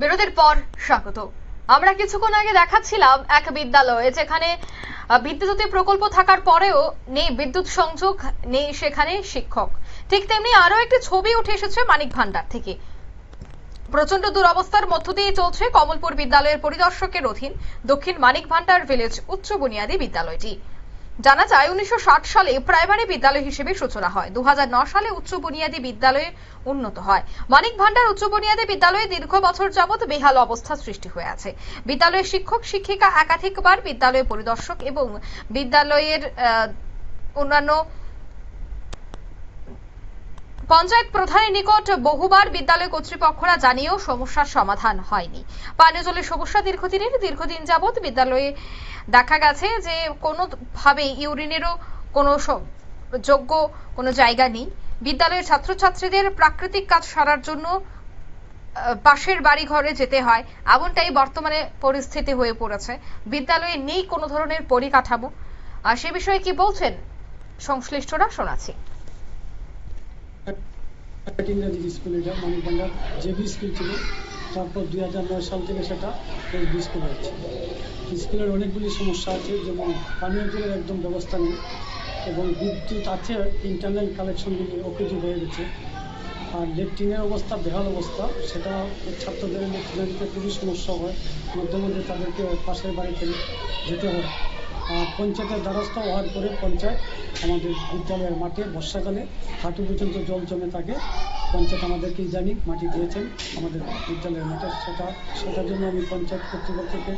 বিরতির পর স্বাগত। আমরা কিছুক্ষণ আগে দেখাচ্ছিলাম এক বিদ্যালয়ে যেখানে বিদ্যুৎ প্রকল্প থাকার পরেও নেই বিদ্যুৎ সংযোগ, নেই সেখানে শিক্ষক। ঠিক তেমনি আরও একটি ছবি উঠে এসেছে মানিক ভান্ডার থেকে। প্রচণ্ড দুরবস্থার মধ্য দিয়ে চলছে কমলপুর বিদ্যালয়ের পরিদর্শকের অধীন দক্ষিণ মানিক ভান্ডার ভিলেজ উচ্চ বুনিয়াদী বিদ্যালয়টি। জানা যায়, উনিশশো সালে প্রাইমারি বিদ্যালয় হিসেবে সূচনা হয়। দুহাজার নয় সালে উচ্চ বুনিয়াদী বিদ্যালয়ে উন্নত হয়। মানিক ভান্ডার উচ্চ বুনিয়াদী বিদ্যালয়ে দীর্ঘ বছর যাবৎ বেহাল অবস্থা সৃষ্টি হয়ে আছে। বিদ্যালয়ের শিক্ষক, শিক্ষিকা একাধিকবার বিদ্যালয় পরিদর্শক এবং বিদ্যালয়ের অন্যান্য পঞ্চায়েত প্রধানের নিকট বহুবার বিদ্যালয় কর্তৃপক্ষরা জানিয়েও সমস্যার সমাধান হয়নি। পানীয় জলের সমস্যা দীর্ঘদিনের, দীর্ঘদিন যাবৎ বিদ্যালয়ে দেখা গেছে যে কোনোভাবে ইউরিনেরও কোনো যোগ্য কোনো জায়গা নেই। বিদ্যালয়ের ছাত্রছাত্রীদের প্রাকৃতিক কাজ সারার জন্য পাশের বাড়ি ঘরে যেতে হয়। এমনটাই বর্তমানে পরিস্থিতি হয়ে পড়েছে। বিদ্যালয়ে নেই কোনো ধরনের পরিকাঠামো। আর সে বিষয়ে কি বলছেন সংশ্লিষ্টরা শোনাচ্ছি। ইংরেজি স্কুল এটা মানিকবান্ধার জেবি স্কুল ছিল। তারপর দুই হাজার নয় সাল থেকে সেটা এসবি স্কুল হচ্ছে স্কুলের অনেকগুলি সমস্যা আছে, যেমন পানীয় জলের একদম ব্যবস্থা নেই এবং বিদ্যুৎ আছে ইন্টারনাল কালেকশনগুলি অকেজো হয়ে গেছে। আর লেট্রিনের অবস্থা, বেহাল অবস্থা, সেটা ছাত্রদের লেট্রিনে খুবই সমস্যা হয়। মধ্যে মধ্যে তাদেরকে পাশের বাড়ি থেকে যেতে হয়। পঞ্চায়েতের দ্বারস্থ হওয়ার পরে পঞ্চায়েত আমাদের বিদ্যালয়ের মাঠে বর্ষাকালে হাঁটু পর্যন্ত জল জমে থাকে। পঞ্চায়েত আমাদেরকেই জানি মাটি দিয়েছেন। আমাদের বিদ্যালয়ের মাঠে সেটা সেটার জন্য আমি পঞ্চায়েত কর্তৃপক্ষকে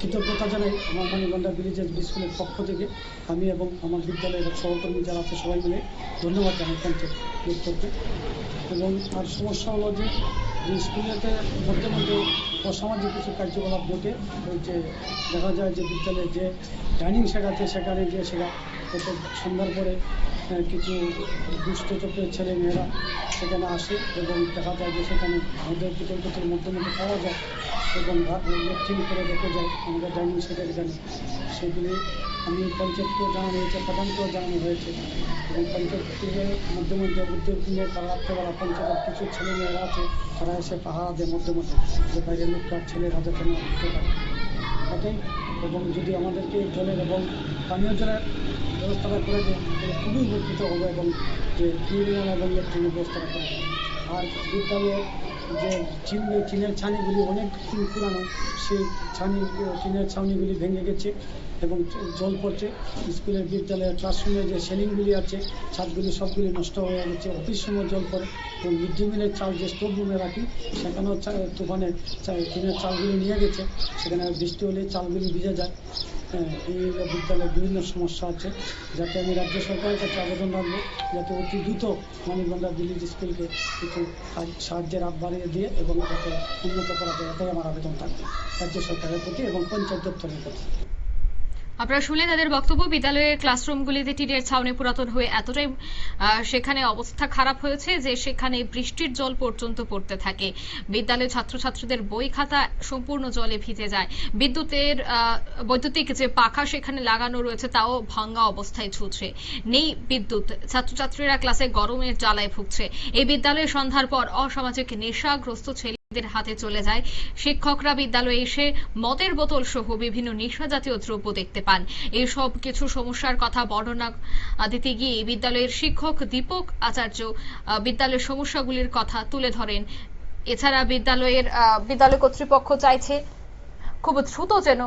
কৃতজ্ঞতা জানাই। আমার মানিগন্ডা ভিলেজের স্কুলের পক্ষ থেকে আমি এবং আমার বিদ্যালয়ের সহকর্মী যারা আছে সবাই মিলে ধন্যবাদ জানাই পঞ্চায়েত এবং আর সমস্যা হলো যে যে স্কুলেতে মধ্যে মধ্যে অসামাজিক কিছু কার্যকলাপ ঘটে যে দেখা যায় যে বিদ্যালয়ে যে ডাইনিং আছে, সেখানে গিয়ে সেটা সন্ধ্যার পরে কিছু দুষ্ট চোখের ছেলে মেয়েরা সেখানে আসে এবং দেখা যায় যে সেখানে ওদের বিতর্কতের মধ্যে মধ্যে পাওয়া যায় এবং লেট্রিন করে রেখে যায় আমাদের ডাইনিং এখানে। সেগুলি আমি পঞ্চায়েতকেও জানানো হয়েছে, প্রধানকেও জানানো হয়েছে। এবং পঞ্চায়েত থেকে মধ্যে মধ্যে উদ্যোগ নিয়ে তারা রাত্রেবেলা পঞ্চায়েতের কিছু ছেলে মেয়েরা আছে, তারা এসে পাহারা দেয় মধ্যে মধ্যে যে বাইরের লোকটার ছেলেরা যাতে না উঠতে পারে ওটাই এবং যদি আমাদেরকে জলের এবং পানীয় জলের ব্যবস্থাটা করে দেয়, তাহলে খুবই উপকৃত হবে এবং যে ইউরিয়াল এবং ইলেকট্রনিক ব্যবস্থাটা করে। আর বিদ্যালয়ে যে টিনের ছানিগুলি অনেক পুরানো সেই ছানি টিনের ছাউনিগুলি ভেঙে গেছে এবং জল পড়ছে। স্কুলের বিদ্যালয়ের ক্লাসরুমে যে সেলিংগুলি আছে, ছাদগুলি সবগুলি নষ্ট হয়ে গেছে অফিস সময় জল পড়ে এবং মিড ডে মিলের চাল যে স্টোভ রুমে রাখি, সেখানেও তুফানে টিনের চালগুলি নিয়ে গেছে। সেখানে বৃষ্টি হলে চালগুলি ভিজে যায়। বিদ্যালয়ে বিভিন্ন সমস্যা আছে, যাতে আমি রাজ্য সরকারের কাছে আবেদন রাখব, যাতে অতি দ্রুত মানিকগঞ্জা ভিলেজ স্কুলকে কিছু সাহায্যের হাত বাড়িয়ে দিয়ে এবং তাকে উন্নত করা যায়, এটাই আমার আবেদন থাকবে রাজ্য সরকারের প্রতি এবং পঞ্চায়েত দপ্তরের প্রতি। আপনারা শুনলেন তাদের বক্তব্য বিদ্যালয়ের ক্লাসরুমগুলিতে টিনের ছাউনি পুরাতন হয়ে এতটাই সেখানে অবস্থা খারাপ হয়েছে যে সেখানে বৃষ্টির জল পর্যন্ত পড়তে থাকে। বিদ্যালয়ের ছাত্রছাত্রীদের বই খাতা সম্পূর্ণ জলে ভিজে যায়। বিদ্যুতের বৈদ্যুতিক যে পাখা সেখানে লাগানো রয়েছে তাও ভাঙ্গা অবস্থায় ঝুলছে নেই বিদ্যুৎ। ছাত্রছাত্রীরা ক্লাসে গরমের জ্বালায় ভুগছে। এই বিদ্যালয়ে সন্ধ্যার পর অসামাজিক নেশাগ্রস্ত ছেলে ছেলেদের হাতে চলে যায়। শিক্ষকরা বিদ্যালয়ে এসে মদের বোতল সহ বিভিন্ন নেশা জাতীয় দ্রব্য দেখতে পান। এই সব কিছু সমস্যার কথা বর্ণনা দিতে গিয়ে বিদ্যালয়ের শিক্ষক দীপক আচার্য বিদ্যালয়ের সমস্যাগুলির কথা তুলে ধরেন। এছাড়া বিদ্যালয়ের বিদ্যালয় কর্তৃপক্ষ চাইছে খুব দ্রুত যেন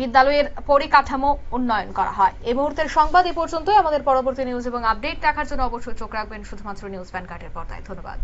বিদ্যালয়ের পরিকাঠামো উন্নয়ন করা হয়। এই মুহূর্তের সংবাদ এ পর্যন্তই। আমাদের পরবর্তী নিউজ এবং আপডেট দেখার জন্য অবশ্যই চোখ রাখবেন শুধুমাত্র নিউজ ভ্যানগার্ডের পর্দায়। ধন্যবাদ।